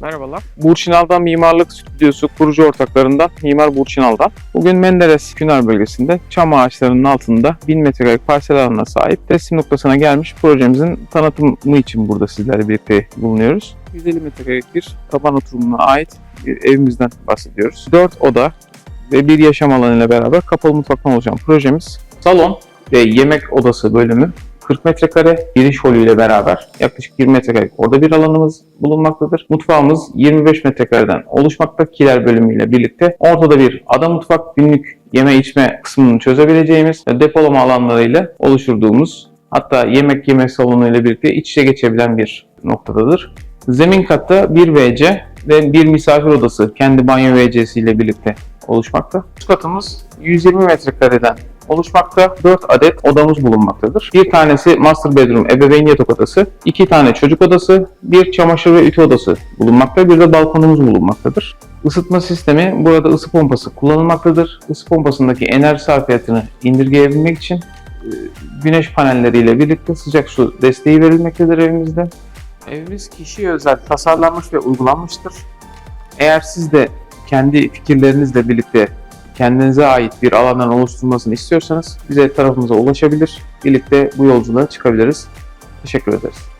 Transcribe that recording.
Merhabalar. Burçin Aldan Mimarlık Stüdyosu kurucu ortaklarından Mimar Burçin Aldan. Bugün Menderes Günar bölgesinde çam ağaçlarının altında 1000 metrekarelik parsel alanına sahip teslim noktasına gelmiş projemizin tanıtımı için burada sizlerle birlikte bulunuyoruz. 150 metrekarelik bir taban oturumuna ait bir evimizden bahsediyoruz. 4 oda ve bir yaşam alanıyla beraber kapalı mutfaktan oluşan projemiz salon ve yemek odası bölümü 40 metrekare giriş holüyle beraber yaklaşık 20 metrekarelik orada bir alanımız bulunmaktadır. Mutfağımız 25 metrekareden oluşmakta kiler bölümüyle birlikte. Ortada bir ada mutfak günlük yeme içme kısmını çözebileceğimiz depolama alanlarıyla oluşturduğumuz hatta yemek yeme salonu ile birlikte iç içe geçebilen bir noktadadır. Zemin katta bir WC ve bir misafir odası kendi banyo WC'si ile birlikte oluşmakta. Üst katımız 120 metrekareden oluşmakta. 4 adet odamız bulunmaktadır. Bir tanesi master bedroom ebeveyn yatak odası, iki tane çocuk odası, bir çamaşır ve ütü odası bulunmakta. Bir de balkonumuz bulunmaktadır. Isıtma sistemi burada ısı pompası kullanılmaktadır. Isı pompasındaki enerji sarfiyatını indirgeyebilmek için e, güneş panelleriyle birlikte sıcak su desteği verilmektedir evimizde. Evimiz kişiye özel tasarlanmış ve uygulanmıştır. Eğer siz de kendi fikirlerinizle birlikte kendinize ait bir alandan oluşturulmasını istiyorsanız bize tarafımıza ulaşabilir. Birlikte bu yolculuğa çıkabiliriz. Teşekkür ederiz.